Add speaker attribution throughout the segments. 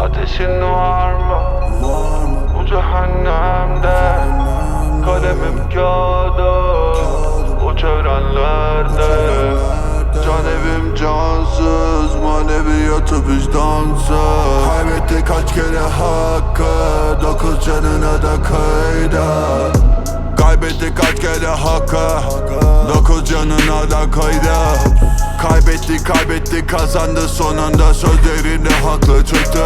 Speaker 1: Ateşin var mı? Bu cehennemde Kalemim kağıda O çevrenlerde Can evim cansız Maneviyatı vicdansız Kaybetti kaç kere hakkı. Dokuz canına da kayda. Kaybetti kaç kere hakkı. Dokuz canına da kayda. Kaybetti kaybetti kazandı. Sonunda Sözlerinde haklı çıktı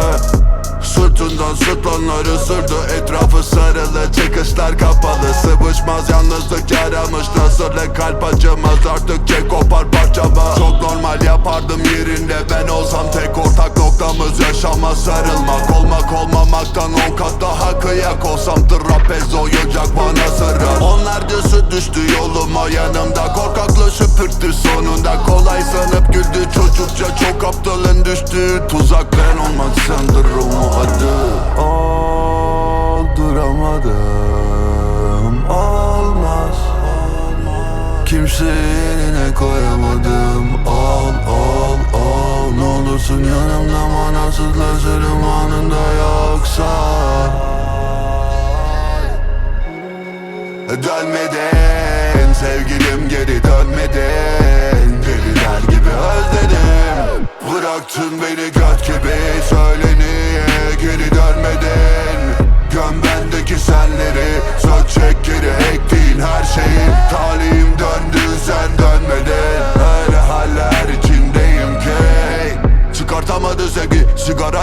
Speaker 1: Sırtından sırtlanları sürdü Etrafı sarılı çıkışlar kapalı. Sıvışmaz yalnızlık yaramış Nasırlı kalp acımaz artık çek kopar parçama. Çok normal yapardım yerinde. Ben olsam tek ortak noktamız Yaşama sarılmak. Olmak olmamaktan On kat daha kıyak olsam Trapez oyuncak bana sıra Onlarcası düştü yoluma yanımda Korkakla süpürttü sonunda. Kolay sanıp güldü çocukça Çok aptalın düştüğü tuzak Kimse eline koyamadım. Ol ol ol Ne olursun yanımda manasızlaşırım anında yoksa. Dönmeden sevgilim geri dönmeden. Deliler gibi özledim. Bıraktın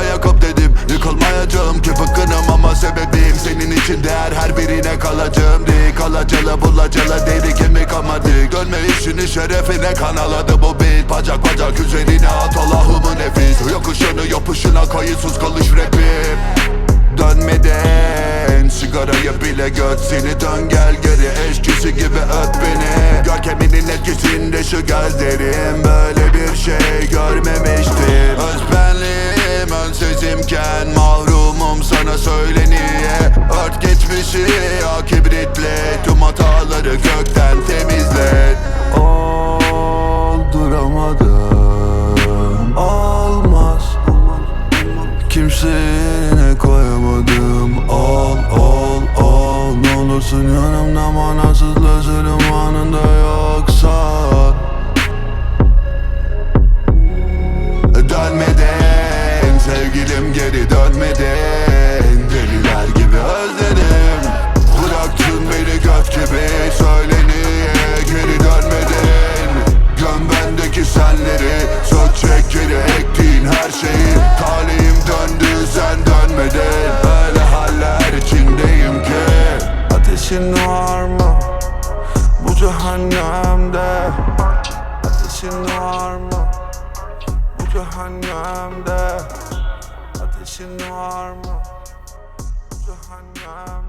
Speaker 1: sigara yakıp dedim Yıkılmayacağım ki bıkkınım ama sebebim Senin için değer. Her birine kalacağım Değil kalacalı bulacalı deri kemik ama dik Dönme işini şerefine kanaladı bu beat. Bacak bacak üzerine at Allah'ımın nefis. Yokuşunu yapışına kayıtsız kalış rapim. Dönmeden Sigarayı bile göt seni. Dön gel geri Eşkisi gibi öp beni. Görkeminin etkisinde şu gözlerim Böyle bir şey görmemiştim. Özbenliğim sana söyle Ört geçmişi ya kibritle. Tüm hataları gökten temizle. Olduramadım Olmaz Kimse eline koyamadım. Ol ol ol Ne olursun yanımda manasızlaşırım anında yoksa. Dönmeden sevgilim geri dönmeden Ateşin var mı? Bu cehennemde Ateşin var mı? Bu cehennemde Ateşin var mı? Bu cehennemde